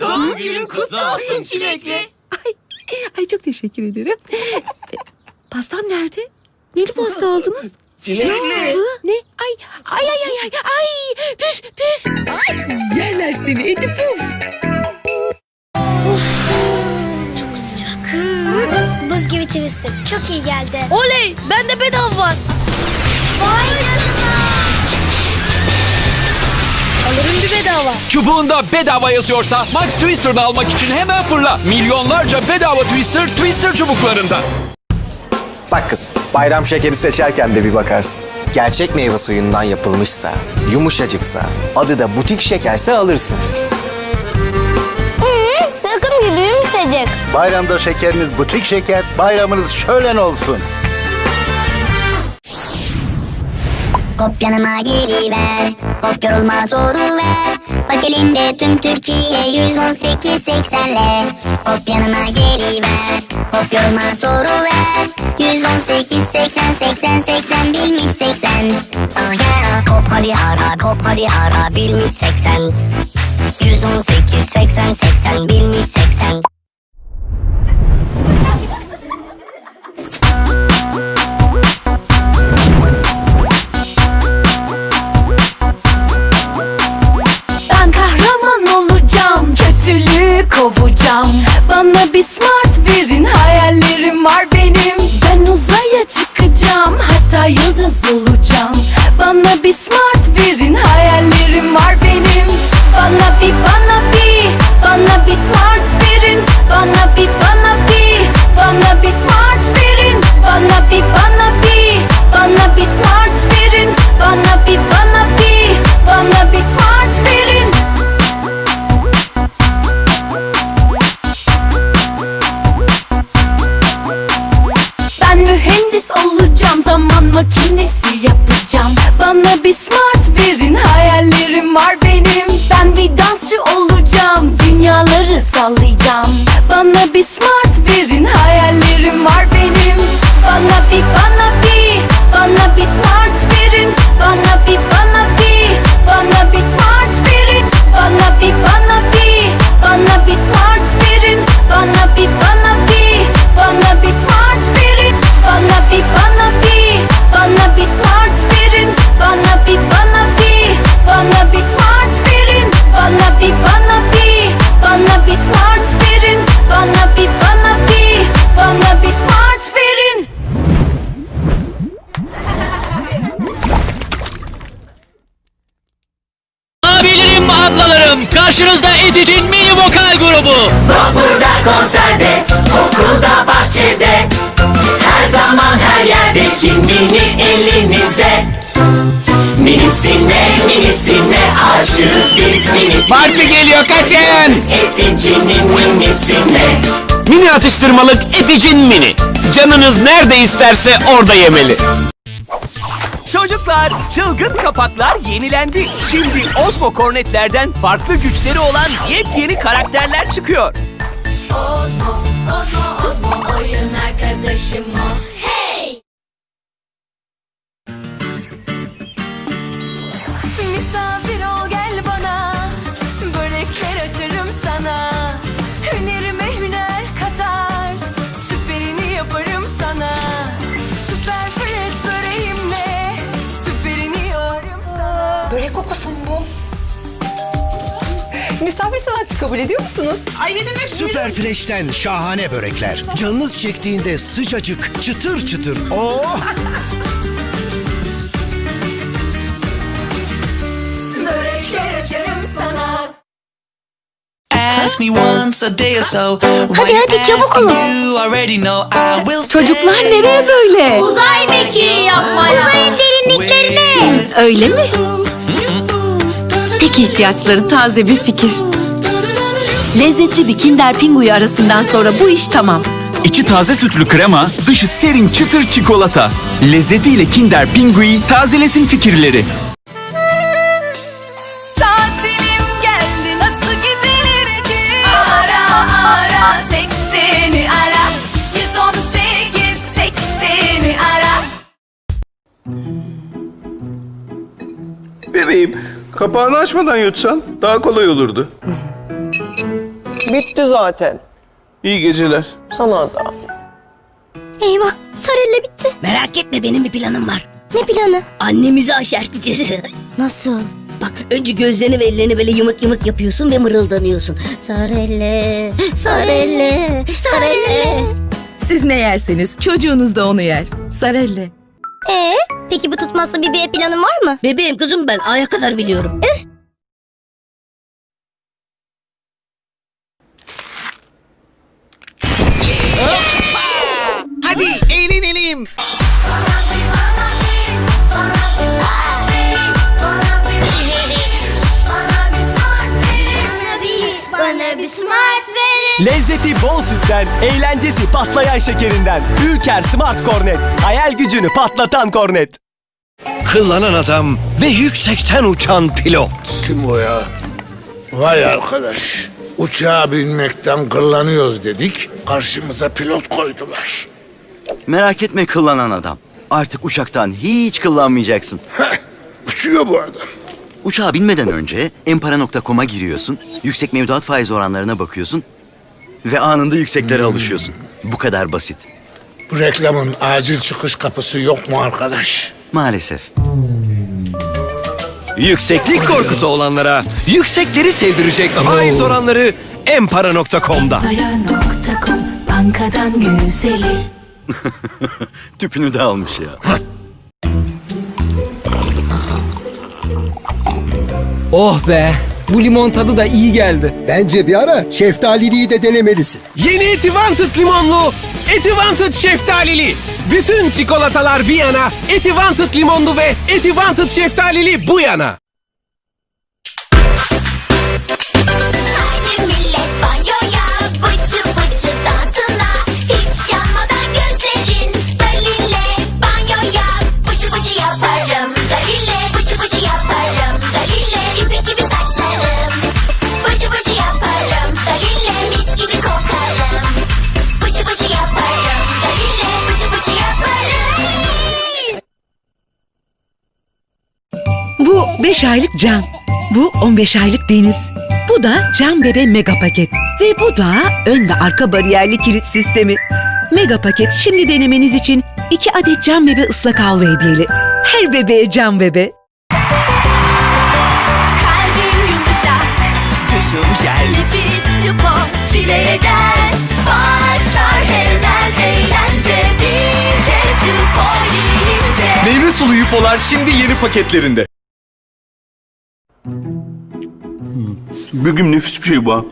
Doğum günün kutlu olsun çilekli. Ay, ay çok teşekkür ederim. E, Pastam nerede? Neli pasta aldınız? Çilekli. Hı? Ne? Ay, ay, ay, ay, ay, ay, püf, püf. Ay, yerler seni, edi puf. Çok sıcak. Buz gibi twister. Çok iyi geldi. Oley bende bedava var. Vay canına. Bedava. Çubuğunda bedava yazıyorsa Max Twister'ını almak için hemen fırla. Milyonlarca bedava Twister, Twister çubuklarında. Bak kızım, bayram şekeri seçerken de bir bakarsın. Gerçek meyve suyundan yapılmışsa, yumuşacıksa, adı da butik şekerse alırsın. Yakın gibi yumuşacık. Bayramda şekeriniz butik şeker, bayramınız şölen olsun. Hop yanıma geliver. Hop yorulma soru ver. Bak elinde tüm Türkiye 118 80'le. Hop yanıma geliver. Hop yorulma soru ver. 118 80 80 80 bilmiş 80. Oh yeah. Hop hadi ara hop hadi ara bilmiş 80. 118 80 80 bilmiş 80. Bana bir smart verin hayallerim var benim. Ben bir dansçı olacağım dünyaları sallayacağım. Bana bir smart konserde, okulda, bahçede. Her zaman her yerde mini elinizde. Minisine, minisine aşığız biz minisine. Parti geliyor kaçın. Eticinin minisine. Mini atıştırmalık Eticin Mini. Canınız nerede isterse orada yemeli. Çocuklar, çılgın kapaklar yenilendi. Şimdi Osmo Kornetler'den farklı güçleri olan yepyeni karakterler çıkıyor. Ozmo, Ozmo, Ozmo oyun arkadaşım o. Hey! Misafir ol gel bana Börekler açarım sana Hünerime hüner katar Süperini yaparım sana Süper fresh böreğimle Süperini yaparım sana Börek kokusu mu bu? Misafir sanatçı kabul ediyor musunuz? Ay ne demek Süper Fresh'ten şahane börekler. Canınız çektiğinde sıcacık, çıtır çıtır. Oh! Börekler açarım sana Ask me once a day or so. Hadi, hadi, çabuk olun. You already know I will Çocuklar nereye böyle? Uzay mekiği yapmaya. Uzayın derinliklerine. Öyle mi? Tek ihtiyaçları taze bir fikir. Lezzetli bir Kinder Pingu'yu arasından sonra bu iş tamam. İçi taze sütlü krema, dışı serin çıtır çikolata. Lezzetiyle Kinder Pingui tazelesin fikirleri. Kapağını açmadan yutsan daha kolay olurdu. Bitti zaten. İyi geceler. Sana da. Eyvah Sarelle bitti. Merak etme benim bir planım var. Ne planı? Annemizi aşerteceğiz. Nasıl? Bak önce gözlerini ve ellerini böyle yımık yımık yapıyorsun ve mırıldanıyorsun. Sarelle, sarelle, sarelle. Siz ne yerseniz çocuğunuz da onu yer. Sarelle. Ee, peki bu tutmazsa bir B planın var mı? Bebeğim kızım ben A'ya kadar biliyorum. Hadi Lezzeti bol sütten, eğlencesi patlayan şekerinden. Ülker Smart Kornet. Hayal gücünü patlatan kornet. Kıllanan adam ve yüksekten uçan pilot. Kim o ya? Vay arkadaş. Uçağa binmekten kıllanıyoruz dedik. Karşımıza pilot koydular. Merak etme kıllanan adam. Artık uçaktan hiç kıllanmayacaksın. Uçuyor bu adam. Uçağa binmeden önce empara.com'a giriyorsun, yüksek mevduat faiz oranlarına bakıyorsun ve anında yükseklere alışıyorsun. Bu kadar basit. Bu reklamın acil çıkış kapısı yok mu arkadaş? Maalesef. Yükseklik korkusu olanlara yüksekleri sevdirecek faiz oranları empara.com'da. Para.com bankadan güzeli. Tüpünü de almış ya. Oh be. Bu limon tadı da iyi geldi. Bence bir ara şeftaliliği de denemelisin. Yeni Etivanted limonlu, Etivanted şeftalili. Bütün çikolatalar bir yana, Etivanted limonlu ve Etivanted şeftalili bu yana. 5 aylık Can. Bu 15 aylık Deniz. Bu da Can Bebe Mega Paket. Ve bu da ön ve arka bariyerli kilit sistemi. Mega Paket şimdi denemeniz için 2 adet Can Bebe ıslak havlu hediyeli. Her bebeğe Can Bebe. Kalbim yumuşak, Dışım jel. nefis yupo, çileye gel. Başlar hemen eğlence, bir kez yupo yiyince. Meyve sulu yupolar şimdi yeni paketlerinde. Bugün nefis bir şey bu.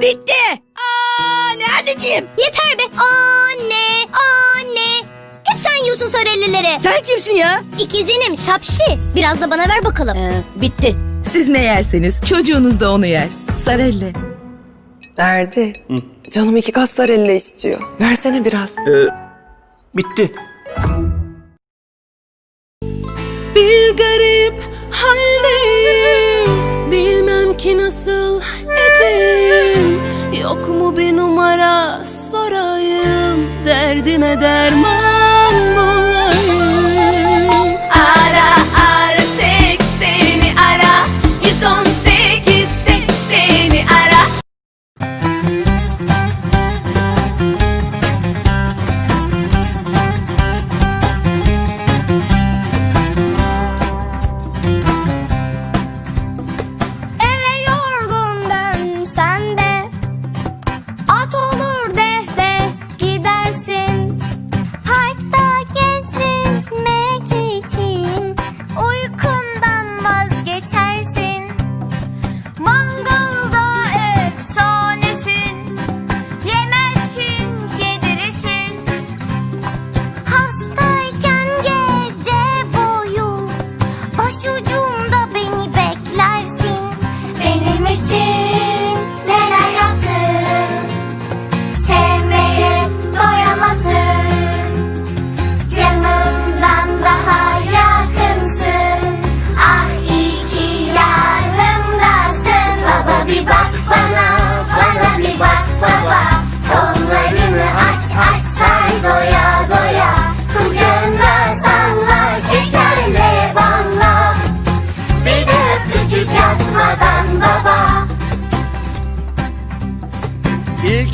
Bitti. Aa ne anneciğim? Yeter be. Anne, anne. Hep sen yiyorsun Sarellileri. Sen kimsin ya? İkizinim şapşi. Biraz da bana ver bakalım. Ee, bitti. Siz ne yerseniz çocuğunuz da onu yer. Sarelle. Derdi. Canım iki kat sarelle istiyor. Versene biraz. Bitti. Numara sorayım Derdime derman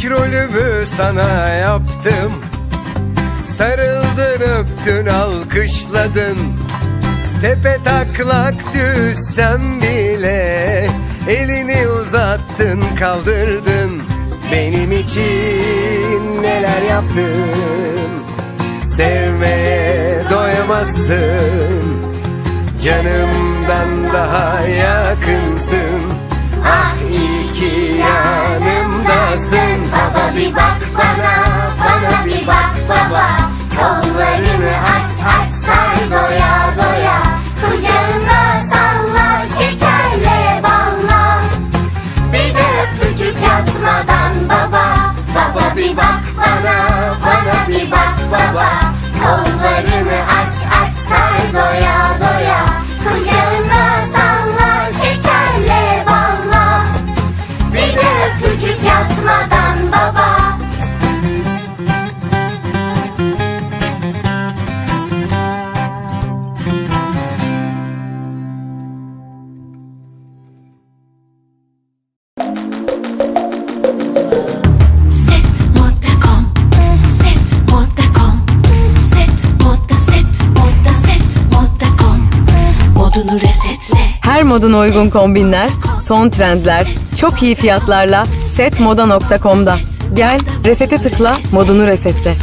rolümü sana yaptım. Sarıldın öptün alkışladın. Tepe taklak düşsem bile Elini uzattın kaldırdın. Benim için neler yaptın? Sevmeye doyamazsın. Canımdan daha yakınsın. Ah iyi ki yanımdasın Baba bir bak bana, bana bir bak baba. Kollarını aç aç sar doya doya. Kucağında salla şekerle balla. Bir de öpücük yatmadan baba. Baba bir bak bana, bana bir bak baba. Kollarını aç aç sar doya doya. Kucağında moduna uygun kombinler, son trendler, çok iyi fiyatlarla setmoda.com'da. Gel, resete tıkla, modunu resetle.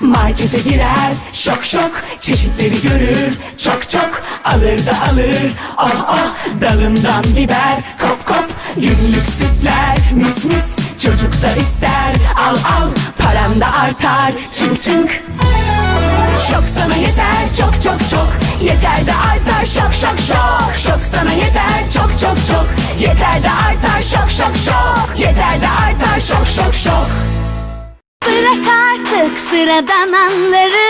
Markete girer şok şok çeşitleri görür çok çok alır da alır ah ah dalından biber kop kop günlük sütler mis mis çocuk da ister. Al al param da artar. Çınk çınk Şok sana yeter. Çok çok çok. Yeter de artar. Şok şok şok. Şok sana yeter. Çok çok çok. Yeter de artar. Şok şok şok. Yeter de artar. Şok şok şok. Bırak artık sıradan anları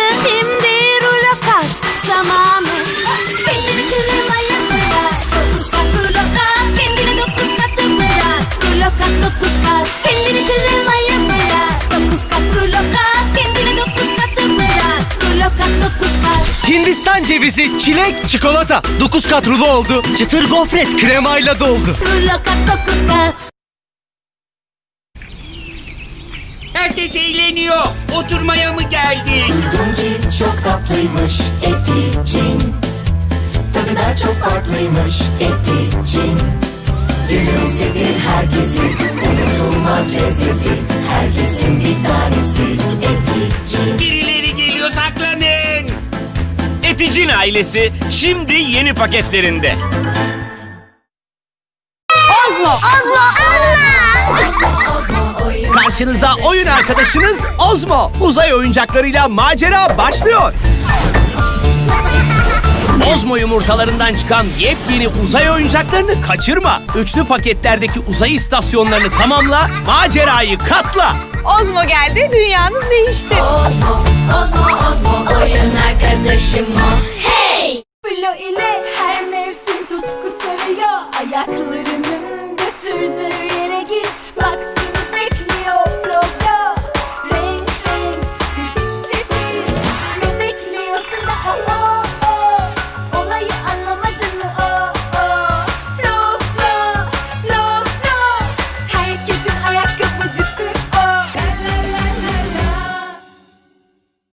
Hindistan cevizi, çilek, çikolata. 9 kat rulo oldu. Çıtır gofret kremayla doldu. Rulo kat dokuz kat Herkes eğleniyor. Oturmaya mı geldik? Duydum ki çok tatlıymış eti cin Tadı da çok farklıymış eti cin Gülümsetir herkesi Unutulmaz lezzeti Herkesin bir tanesi eti cin Birileri. Eticin ailesi şimdi yeni paketlerinde. Ozmo Ozmo Karşınızda oyun arkadaşınız Ozmo. Uzay oyuncaklarıyla macera başlıyor. Ozmo yumurtalarından çıkan yepyeni uzay oyuncaklarını kaçırma. Üçlü paketlerdeki uzay istasyonlarını tamamla, macerayı katla. Ozmo geldi, dünyanız değişti. Ozmo, Ozmo, Ozmo, oyun arkadaşım o. Hey!